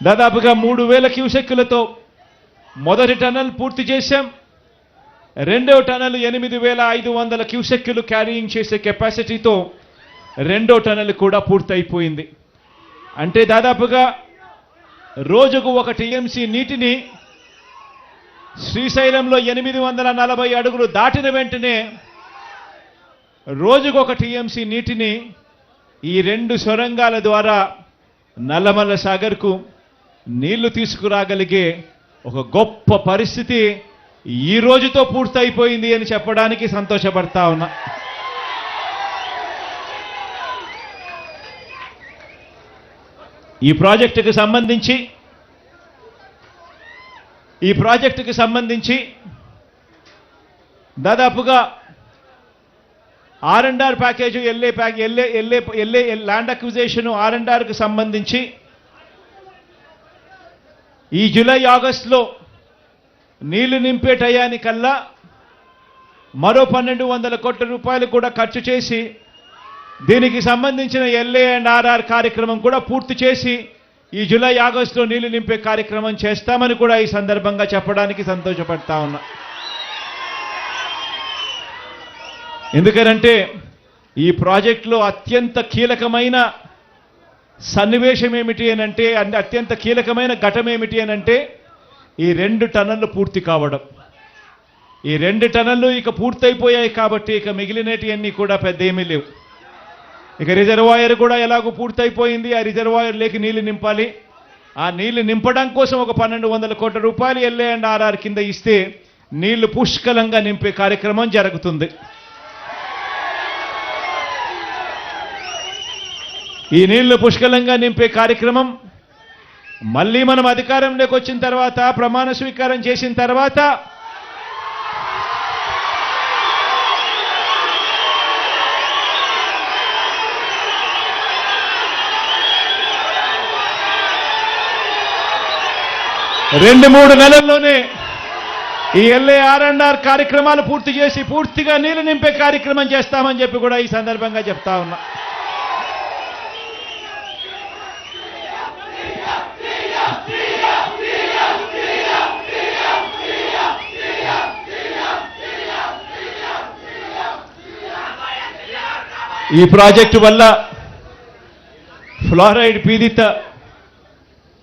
దాదాపుగా మూడు వేల క్యూసెక్కులతో మొదటి టనల్ పూర్తి చేశాం. రెండో టనల్ ఎనిమిది వేల ఐదు వందల క్యూసెక్కులు క్యారీయింగ్ చేసే కెపాసిటీతో రెండో టనల్ కూడా పూర్తయిపోయింది. అంటే దాదాపుగా రోజుకు ఒక టీఎంసీ నీటిని శ్రీశైలంలో ఎనిమిది వందల నలభై అడుగులు దాటిన వెంటనే రోజుకు ఒక టీఎంసీ నీటిని ఈ రెండు సొరంగాల ద్వారా నల్లమల్ల సాగర్కు నీళ్ళు తీసుకురాగలిగే ఒక గొప్ప పరిస్థితి ఈ రోజుతో పూర్తయిపోయింది అని చెప్పడానికి సంతోషపడతా ఉన్నా. ఈ ప్రాజెక్టుకు సంబంధించి ఈ ప్రాజెక్టుకు సంబంధించి దాదాపుగా R and R package LA pack LA LA LA land acquisition R and arc సంబంధించి ఈ జూలై ఆగస్టులో నీళ్ళు నింపే టయానికల్లా మరో పన్నెండు వందల కోట్ల రూపాయలు కూడా ఖర్చు చేసి దీనికి సంబంధించిన ఎల్ఏ అండ్ ఆర్ఆర్ కార్యక్రమం కూడా పూర్తి చేసి ఈ జూలై ఆగస్టులో నీళ్ళు నింపే కార్యక్రమం చేస్తామని కూడా ఈ సందర్భంగా చెప్పడానికి సంతోషపడతా ఉన్నా. ఎందుకనంటే ఈ ప్రాజెక్టులో అత్యంత కీలకమైన సన్నివేశం ఏమిటి అని అంటే అత్యంత కీలకమైన ఘటం ఏమిటి అని అంటే ఈ రెండు టన్నులు పూర్తి కావడం. ఈ రెండు టన్నులు ఇక పూర్తయిపోయాయి కాబట్టి ఇక మిగిలినటివన్నీ కూడా పెద్ద ఏమీ లేవు. ఇక రిజర్వాయర్ కూడా ఎలాగో పూర్తయిపోయింది ఆ రిజర్వాయర్ లేకి నీళ్ళు నింపాలి. ఆ నీళ్ళు నింపడం కోసం ఒక పన్నెండు వందల కోట్ల రూపాయలు ఎల్ఏ అండ్ ఆర్ఆర్ కింద ఇస్తే నీళ్ళు పుష్కలంగా నింపే కార్యక్రమం జరుగుతుంది. ఈ నీళ్ళు పుష్కలంగా నింపే కార్యక్రమం మళ్ళీ మనం అధికారంలోకి వచ్చిన తర్వాత ప్రమాణ స్వీకారం చేసిన తర్వాత రెండు మూడు నెలల్లోనే ఈ ఎల్ఏ ఆర్ అండ్ ఆర్ కార్యక్రమాలు పూర్తి చేసి పూర్తిగా నీళ్ళు నింపే కార్యక్రమం చేస్తామని చెప్పి కూడా ఈ సందర్భంగా చెప్తా ఉన్నా. ఈ ప్రాజెక్టు వల్ల ఫ్లోరైడ్ పీడిత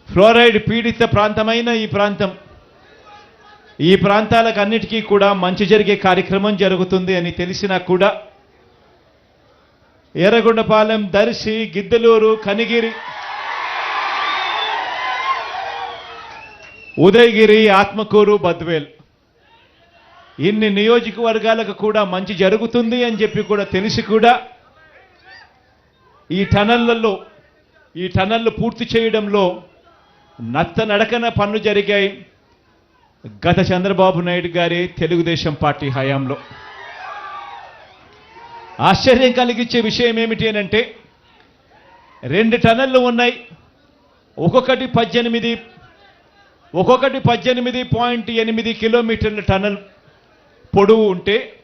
ఫ్లోరైడ్ పీడిత ప్రాంతమైన ఈ ప్రాంతం. ఈ ప్రాంతాలకు అన్నిటికీ కూడా మంచి జరిగే కార్యక్రమం జరుగుతుంది అని తెలిసినా కూడా ఎర్రగొండపాలెం దర్శి గిద్దలూరు కనిగిరి ఉదయగిరి ఆత్మకూరు బద్వేల్. ఇన్ని నియోజకవర్గాలకు కూడా మంచి జరుగుతుంది అని చెప్పి కూడా తెలిసి కూడా ఈ టనళ్ళలో ఈ టనళ్ళు పూర్తి చేయడంలో నత్త నడకన పనులు జరిగాయి. గత చంద్రబాబు నాయుడు గారి తెలుగుదేశం పార్టీ హయాంలో. ఆశ్చర్యం కలిగించే విషయం ఏమిటి అని అంటే రెండు టనళ్ళు ఉన్నాయి. ఒక్కొక్కటి పద్దెనిమిది ఒక్కొక్కటి పద్దెనిమిది పాయింట్ ఎనిమిది కిలోమీటర్ల టనల్ పొడవు ఉంటే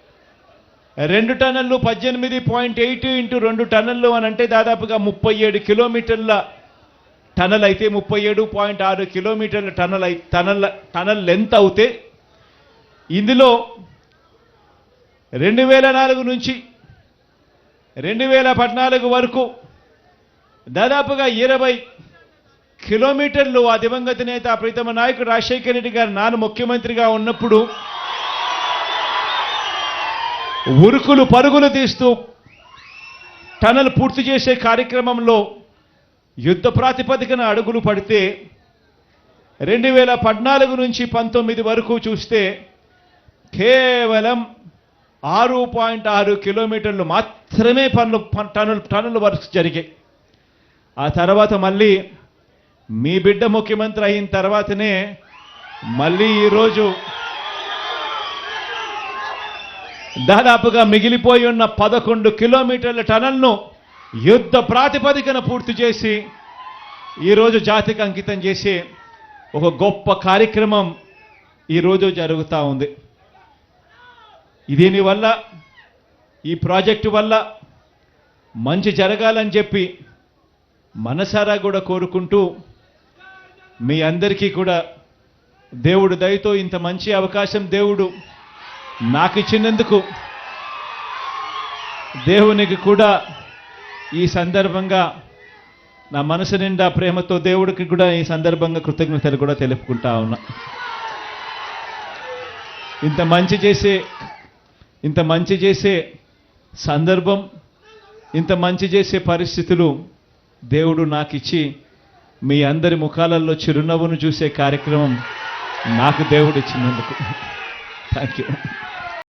రెండు టన్నులు పద్దెనిమిది పాయింట్ ఎయిట్ ఇంటూ రెండు టన్నులు అని అంటే దాదాపుగా ముప్పై ఏడు కిలోమీటర్ల టనల్ అయితే ముప్పై ఏడు పాయింట్ ఆరు కిలోమీటర్ల టనల్ అయి టనల్ టనల్ లెంత్ అవుతే ఇందులో రెండు వేల నాలుగు నుంచి రెండు వేల పద్నాలుగు వరకు దాదాపుగా ఇరవై కిలోమీటర్లు ఆ దివంగత నేత ప్రీతమ నాయకుడు రాజశేఖర రెడ్డి గారు నాన్న ముఖ్యమంత్రిగా ఉన్నప్పుడు ఉరుకులు పరుగులు తీస్తూ టనల్ పూర్తి చేసే కార్యక్రమంలో యుద్ధ ప్రాతిపదికన అడుగులు పడితే రెండు వేల పద్నాలుగు నుంచి పంతొమ్మిది వరకు చూస్తే కేవలం ఆరు పాయింట్ ఆరు కిలోమీటర్లు మాత్రమే పనులు పన్- టన్నులు వర్క్స్ జరిగాయి. ఆ తర్వాత మళ్ళీ మీ బిడ్డ ముఖ్యమంత్రి అయిన తర్వాతనే మళ్ళీ ఈరోజు దాదాపుగా మిగిలిపోయి ఉన్న పదకొండు కిలోమీటర్ల టనల్ను యుద్ధ ప్రాతిపదికన పూర్తి చేసి ఈరోజు జాతికి అంకితం చేసే ఒక గొప్ప కార్యక్రమం ఈరోజు జరుగుతూ ఉంది. దీనివల్ల ఈ ప్రాజెక్టు వల్ల మంచి జరగాలని చెప్పి మనసారా కూడా కోరుకుంటూ మీ అందరికీ కూడా దేవుడు దయతో ఇంత మంచి అవకాశం దేవుడు నాకు ఇచ్చినందుకు దేవునికి కూడా ఈ సందర్భంగా నా మనసు నిండా ప్రేమతో దేవుడికి కూడా ఈ సందర్భంగా కృతజ్ఞతలు కూడా తెలుపుకుంటా ఉన్నా. ఇంత మంచి చేసే ఇంత మంచి చేసే సందర్భం ఇంత మంచి చేసే పరిస్థితులు దేవుడు నాకు ఇచ్చి మీ అందరి ముఖాలలో చిరునవ్వును చూసే కార్యక్రమం నాకు దేవుడు ఇచ్చినందుకు Thank you.